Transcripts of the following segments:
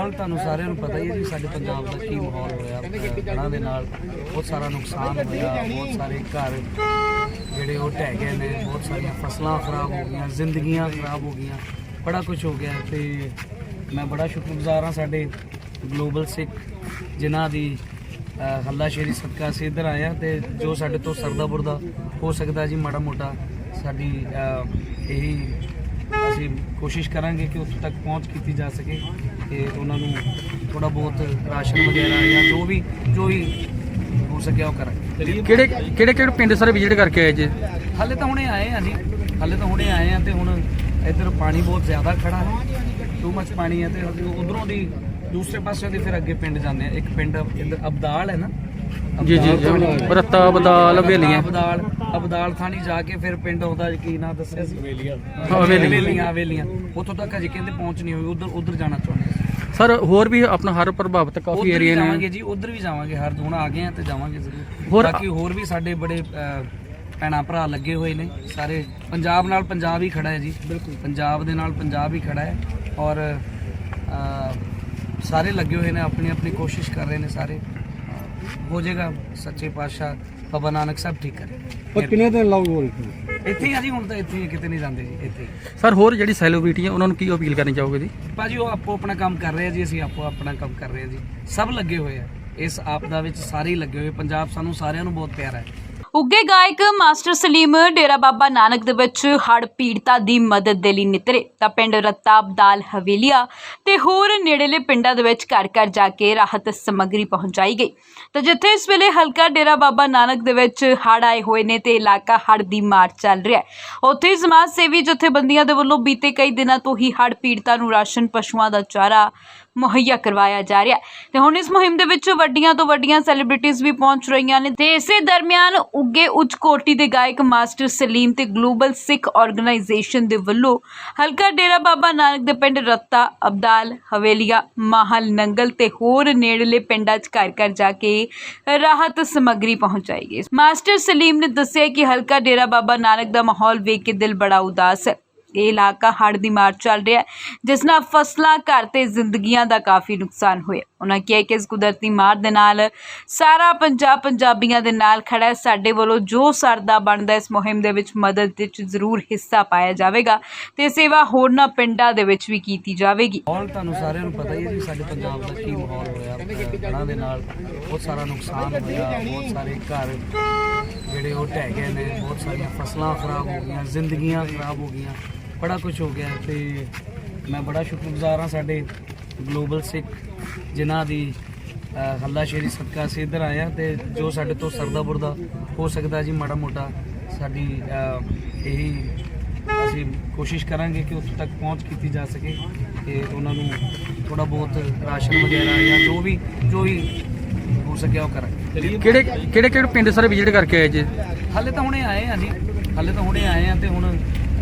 ਮਾਹੌਲ ਤੁਹਾਨੂੰ ਸਾਰਿਆਂ ਨੂੰ ਪਤਾ ਹੀ ਹੈ ਜੀ ਸਾਡੇ ਪੰਜਾਬ ਦਾ ਕੀ ਮਾਹੌਲ ਹੋਇਆ ਹੜ੍ਹਾਂ ਦੇ ਨਾਲ ਬਹੁਤ ਸਾਰਾ ਨੁਕਸਾਨ ਹੋਇਆ ਬਹੁਤ ਸਾਰੇ ਘਰ ਜਿਹੜੇ ਉਹ ਢਹਿ ਗਏ ਨੇ ਬਹੁਤ ਸਾਰੀਆਂ ਫਸਲਾਂ ਖਰਾਬ ਹੋ ਗਈਆਂ ਜ਼ਿੰਦਗੀਆਂ ਖਰਾਬ ਹੋ ਗਈਆਂ ਬੜਾ ਕੁਝ ਹੋ ਗਿਆ ਤੇ ਮੈਂ ਬੜਾ ਸ਼ੁਕਰਗੁਜ਼ਾਰ ਹਾਂ ਸਾਡੇ ਗਲੋਬਲ ਸਿੱਖ ਜਿਨ੍ਹਾਂ ਦੀ ਅ, ਹੱਲਾਸ਼ੇਰੀ ਸਦਕਾ ਅਸੀਂ ਇੱਧਰ ਆਏ ਹਾਂ ਤੇ ਜੋ ਸਾਡੇ ਤੋਂ ਸਰਦਾ ਬੁਰਦਾ ਹੋ ਸਕਦਾ ਜੀ ਮਾੜਾ ਮੋਟਾ ਸਾਡੀ ਇਹੀ ਅਸੀਂ ਕੋਸ਼ਿਸ਼ ਕਰਾਂਗੇ ਕਿ ਉੱਥੇ ਤੱਕ ਪਹੁੰਚ ਕੀਤੀ ਜਾ ਸਕੇ। ਤੇ ਉਹਨਾਂ ਨੂੰ ਥੋੜਾ ਬਹੁਤ ਰਾਸ਼ਨ ਵਗੈਰਾ ਜਾਂ ਜੋ ਵੀ ਜੋ ਵੀ ਹੋ ਸਕਿਆ ਉਹ ਕਰਾਂਗੇ। ਕਿਹੜੇ ਕਿਹੜੇ ਕਿਹੜੇ ਪਿੰਡ ਸਾਰੇ ਵਿਜ਼ਿਟ ਕਰਕੇ ਆਏ ਜੀ? ਹਾਲੇ ਤਾਂ ਹੁਣੇ ਆਏ ਆ ਜੀ। ਹਾਲੇ ਤਾਂ ਹੁਣੇ ਆਏ ਆ ਤੇ ਹੁਣ ਇੱਧਰ ਪਾਣੀ ਬਹੁਤ ਜ਼ਿਆਦਾ ਖੜਾ ਹੈ। ਟੂ ਮੱਚ ਪਾਣੀ ਹੈ ਤੇ ਉਧਰੋਂ ਦੀ ਦੂਸਰੇ ਪਾਸੇ ਦੀ ਫਿਰ ਅੱਗੇ ਪਿੰਡ ਜਾਂਦੇ ਆ ਇੱਕ ਪਿੰਡ ਇੱਧਰ ਅਬਦਾਲ ਹੈ ਨਾ? ਜੀ ਜੀ ਰਤਾ ਬਦਾਲ ਹਵੇਲੀਆਂ। ਅਬਦਾਲ ਅਬਦਾਲ ਥਾਣੀ ਜਾ ਕੇ ਫਿਰ ਪਿੰਡ ਆਉਂਦਾ ਕੀ ਨਾਂ ਦੱਸਿਆ ਸੀ? ਹਵੇਲੀਆਂ। ਹਵੇਲੀਆਂ। ਹਵੇਲੀਆਂ ਹਵੇਲੀਆਂ। ਉੱਥੋਂ ਤੱਕ ਅਜੇ ਕਹਿੰਦੇ ਪਹੁੰਚ ਨਹੀਂ ਹੋਈ। ਉਧਰ ਉਧਰ ਜਾਣਾ ਚਾਹੁੰਦੇ ਸੀ। ਸਰ ਹੋਰ ਵੀ ਆਪਣਾ ਹਰ ਪ੍ਰਭਾਵਿਤ ਕਾਫੀ ਏਰੀਆ ਜਾਵਾਂਗੇ ਨੇ। ਜੀ ਉਧਰ ਵੀ ਜਾਵਾਂਗੇ ਹਰ ਹੁਣ ਆ ਗਏ ਆ ਤੇ ਜਾਵਾਂਗੇ ਜ਼ਰੂਰ। ਹੋਰ- ਬਾਕੀ ਹੋਰ ਵੀ ਸਾਡੇ ਬੜੇ ਭੈਣਾਂ ਭਰਾ ਲੱਗੇ ਹੋਏ ਨੇ ਸਾਰੇ ਪੰਜਾਬ ਨਾਲ ਪੰਜਾਬ ਹੀ ਖੜਾ ਹੈ ਜੀ। ਬਿਲਕੁਲ। ਪੰਜਾਬ ਦੇ ਨਾਲ ਪੰਜਾਬ ਹੀ ਖੜਾ ਹੈ ਔਰ ਸਾਰੇ ਲੱਗੇ ਹੋਏ ਨੇ ਆਪਣੀ ਆਪਣੀ ਕੋਸ਼ਿਸ਼ ਕਰ ਰਹੇ ਨੇ ਸਾਰੇ। ਹੋ ਜਾਏਗਾ ਸੱਚੇ ਪਾਤਸ਼ਾਹ ਬਾਬਾ ਨਾਨਕ ਸਾਹਿਬ ਠੀਕ ਕਰੇ। ਪਰ ਕਿੰਨੇ ਦਿਨ ਲਾਉ ਇੱਥੇ ਹੀ ਆ ਜੀ ਹੁਣ ਤਾਂ ਇੱਥੇ ਹੀ ਆ, ਕਿਤੇ ਨਹੀਂ ਜਾਂਦੇ ਜੀ ਇੱਥੇ ਹੀ। ਸਰ ਹੋਰ ਜਿਹੜੀ ਸੈਲੀਬ੍ਰਿਟੀ ਹੈ ਉਹਨਾਂ ਨੂੰ ਕੀ ਅਪੀਲ ਕਰਨੀ ਚਾਹੋਗੇ ਜੀ? ਭਾਜੀ ਉਹ ਆਪੋ ਆਪਣਾ ਕੰਮ ਕਰ ਰਹੇ ਆ ਜੀ ਅਸੀਂ ਆਪੋ ਆਪਣਾ ਕੰਮ ਕਰ ਰਹੇ ਆ ਜੀ। ਸਭ ਲੱਗੇ ਹੋਏ ਆ। ਇਸ ਆਪਦਾ ਵਿੱਚ ਸਾਰੇ ਹੀ ਲੱਗੇ ਹੋਏ ਪੰਜਾਬ ਸਾਨੂੰ ਸਾਰਿਆਂ ਨੂੰ ਬਹੁਤ ਪਿਆਰਾ ਹੈ। ਉੱਗੇ ਗਾਇਕ ਮਾਸਟਰ ਸਲੀਮ ਡੇਰਾ ਬਾਬਾ ਨਾਨਕ ਦੇ ਵਿੱਚ ਹੜ੍ਹ ਪੀੜਤਾਂ ਦੀ ਮਦਦ ਦੇ ਲਈ ਨਿਤਰੇ। ਤਾਂ ਪਿੰਡ ਰੱਤਾਬ ਦਾਲ ਹਵੇਲੀਆ ਤੇ ਹੋਰ ਨੇੜੇਲੇ ਪਿੰਡਾਂ ਦੇ ਵਿੱਚ ਘਰ ਘਰ ਜਾ ਕੇ ਰਾਹਤ ਸਮੱਗਰੀ ਪਹੁੰਚਾਈ ਗਈ। ਤਾਂ ਜਿੱਥੇ ਇਸ ਵੇਲੇ ਹਲਕਾ ਡੇਰਾ ਬਾਬਾ ਨਾਨਕ ਦੇ ਵਿੱਚ ਹੜ੍ਹ ਆਏ ਹੋਏ ਨੇ ਤੇ ਇਲਾਕਾ ਹੜ੍ਹ ਦੀ ਮਾਰ ਚੱਲ ਰਿਹਾ ਹੈ। ਉੱਥੇ ਸਮਾਜ ਸੇਵੀ ਜਥੇਬੰਦੀਆਂ ਦੇ ਵੱਲੋਂ ਬੀਤੇ ਕਈ ਦਿਨਾਂ ਤੋਂ ਹੀ ਹੜ੍ਹ ਪੀੜਤਾਂ ਨੂੰ ਰਾਸ਼ਨ ਪਸ਼ੂਆਂ ਦਾ ਚਾਰਾ ਮੁਹੱਈਆ ਕਰਵਾਇਆ ਜਾ ਰਿਹਾ ਹੈ। ਤੇ ਹੁਣ ਇਸ ਮੁਹਿੰਮ ਦੇ ਵਿੱਚ ਵੱਡੀਆਂ ਤੋਂ ਵੱਡੀਆਂ ਸੈਲੀਬ੍ਰਿਟੀਜ਼ ਵੀ ਪਹੁੰਚ ਰਹੀਆਂ ਨੇ। ਤੇ ਇਸੇ ਦਰਮਿਆਨ ਉੱਗੇ ਉੱਚ ਕੋਟੀ ਦੇ ਗਾਇਕ ਮਾਸਟਰ ਸਲੀਮ ਤੇ ਗਲੋਬਲ ਸਿੱਖ ਆਰਗੇਨਾਈਜੇਸ਼ਨ ਦੇ ਵੱਲੋਂ ਹਲਕਾ ਡੇਰਾ ਬਾਬਾ ਨਾਨਕ ਦੇ ਪਿੰਡ ਰੱਤਾ, ਅਬਦਾਲ, ਹਵੇਲੀਆ, ਮਾਹਲ, ਨੰਗਲ ਤੇ ਹੋਰ ਨੇੜਲੇ ਪਿੰਡਾਂ 'ਚ ਘਰ ਘਰ ਜਾ ਕੇ ਰਾਹਤ ਸਮੱਗਰੀ ਪਹੁੰਚਾਈ ਗਈ। ਮਾਸਟਰ ਸਲੀਮ ਨੇ ਦੱਸਿਆ ਕਿ ਹਲਕਾ ਡੇਰਾ ਬਾਬਾ ਨਾਨਕ ਦਾ ਮਾਹੌਲ ਵੇਖ ਕੇ ਦਿਲ ਬੜਾ ਉਦਾਸ ਹੈ। ਇਹ ਇਲਾਕਾ ਹੜ੍ਹ ਦੀ ਮਾਰ ਚੱਲ ਰਿਹਾ ਜਿਸ ਨਾਲ ਫਸਲਾਂ, ਘਰ ਅਤੇ ਜ਼ਿੰਦਗੀਆਂ ਦਾ ਕਾਫੀ ਨੁਕਸਾਨ ਹੋਇਆ। ਉਹਨਾਂ ਕਿਹਾ ਕਿ ਇਸ ਕੁਦਰਤੀ ਮਾਰ ਦੇ ਨਾਲ ਸਾਰਾ ਪੰਜਾਬ ਪੰਜਾਬੀਆਂ ਦੇ ਨਾਲ ਖੜਾ ਹੈ। ਸਾਡੇ ਵੱਲੋਂ ਜੋ ਸਰਦਾ ਬਣਦਾ ਇਸ ਮੁਹਿੰਮ ਦੇ ਵਿੱਚ ਮਦਦ ਵਿੱਚ ਜ਼ਰੂਰ ਹਿੱਸਾ ਪਾਇਆ ਜਾਵੇਗਾ ਤੇ ਸੇਵਾ ਹੋਰਨਾਂ ਪਿੰਡਾਂ ਦੇ ਵਿੱਚ ਵੀ ਕੀਤੀ ਜਾਵੇਗੀ। ਮਾਹੌਲ ਤੁਹਾਨੂੰ ਸਾਰਿਆਂ ਨੂੰ ਪਤਾ ਹੀ ਹੈ ਜੀ, ਸਾਡੇ ਪੰਜਾਬ ਦਾ ਕੀ ਮਾਹੌਲ ਹੋਇਆ। ਹੜ੍ਹਾਂ ਦੇ ਨਾਲ ਬਹੁਤ ਸਾਰਾ ਨੁਕਸਾਨ ਹੋਇਆ, ਬਹੁਤ ਸਾਰੇ ਘਰ ਜਿਹੜੇ ਉਹ ਢਹਿ ਗਏ ਨੇ, ਬਹੁਤ ਸਾਰੀਆਂ ਫਸਲਾਂ ਖਰਾਬ ਹੋ ਗਈਆਂ, ਜ਼ਿੰਦਗੀਆਂ ਖਰਾਬ ਹੋ ਗਈਆਂ, ਬੜਾ ਕੁਝ ਹੋ ਗਿਆ ਤੇ ਮੈਂ ਬੜਾ ਸ਼ੁਕਰਗੁਜ਼ਾਰ ਹਾਂ ਸਾਡੇ ਗਲੋਬਲ ਸਿੱਖ ਜਿਨ੍ਹਾਂ ਦੀ ਅ, ਹੱਲਾਸ਼ੇਰੀ ਸਦਕਾ ਅਸੀਂ ਇੱਧਰ ਆਏ ਹਾਂ ਤੇ ਜੋ ਸਾਡੇ ਤੋਂ ਸਰਦਾ ਬੁਰਦਾ ਹੋ ਸਕਦਾ ਜੀ ਮਾੜਾ ਮੋਟਾ ਸਾਡੀ ਇਹੀ ਅਸੀਂ ਕੋਸ਼ਿਸ਼ ਕਰਾਂਗੇ ਕਿ ਉੱਥੇ ਤੱਕ ਪਹੁੰਚ ਕੀਤੀ ਜਾ ਸਕੇ ਤੇ ਉਹਨਾਂ ਨੂੰ ਥੋੜਾ ਬਹੁਤ ਰਾਸ਼ਨ ਵਗੈਰਾ ਜਾਂ ਜੋ ਵੀ ਜੋ ਵੀ ਹੋ ਸਕਿਆ ਉਹ ਕਰਾਂਗੇ। ਕਿਹੜੇ ਕਿਹੜੇ ਕਿਹੜੇ ਪਿੰਡ ਸਾਰੇ ਵਿਜ਼ਿਟ ਕਰਕੇ ਆਏ ਜੀ? ਹਾਲੇ ਤਾਂ ਹੁਣੇ ਆਏ ਆ ਜੀ ਹਾਲੇ ਤਾਂ ਹੁਣੇ ਆਏ ਆ ਤੇ ਹੁਣ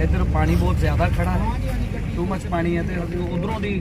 ਇੱਧਰ ਪਾਣੀ ਬਹੁਤ ਜ਼ਿਆਦਾ ਖੜਾ ਹੈ। ਟੂ ਮੱਚ ਪਾਣੀ ਹੈ ਤੇ ਉਧਰੋਂ ਦੀ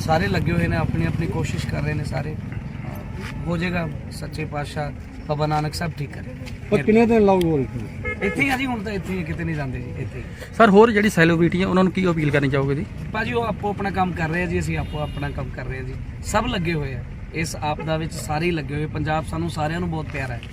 ਸਾਰੇ ਲੱਗੇ ਹੋਏ ਨੇ ਆਪਣੀ ਆਪਣੀ ਕੋਸ਼ਿਸ਼ ਕਰ ਰਹੇ ਨੇ ਸਾਰੇ। ਹੋ ਜਾਏਗਾ ਸੱਚੇ ਪਾਤਸ਼ਾਹ ਬਾਬਾ ਨਾਨਕ ਸਾਹਿਬ ਠੀਕ ਕਰੇ। ਪਰ ਕਿੰਨੇ ਦਿਨ ਲਾਉ ਇੱਥੇ ਹੀ ਆ ਜੀ ਹੁਣ ਤਾਂ ਇੱਥੇ ਹੀ ਆ, ਕਿਤੇ ਨਹੀਂ ਜਾਂਦੇ ਜੀ ਇੱਥੇ ਹੀ। ਸਰ ਹੋਰ ਜਿਹੜੀ ਸੈਲੀਬ੍ਰਿਟੀ ਹੈ ਉਹਨਾਂ ਨੂੰ ਕੀ ਅਪੀਲ ਕਰਨੀ ਚਾਹੋਗੇ ਜੀ? ਭਾਜੀ ਉਹ ਆਪੋ ਆਪਣਾ ਕੰਮ ਕਰ ਰਹੇ ਆ ਜੀ ਅਸੀਂ ਆਪੋ ਆਪਣਾ ਕੰਮ ਕਰ ਰਹੇ ਆ ਜੀ। ਸਭ ਲੱਗੇ ਹੋਏ ਆ। ਇਸ ਆਪਦਾ ਵਿੱਚ ਸਾਰੇ ਹੀ ਲੱਗੇ ਹੋਏ ਪੰਜਾਬ ਸਾਨੂੰ ਸਾਰਿਆਂ ਨੂੰ ਬਹੁਤ ਪਿਆਰਾ ਹੈ।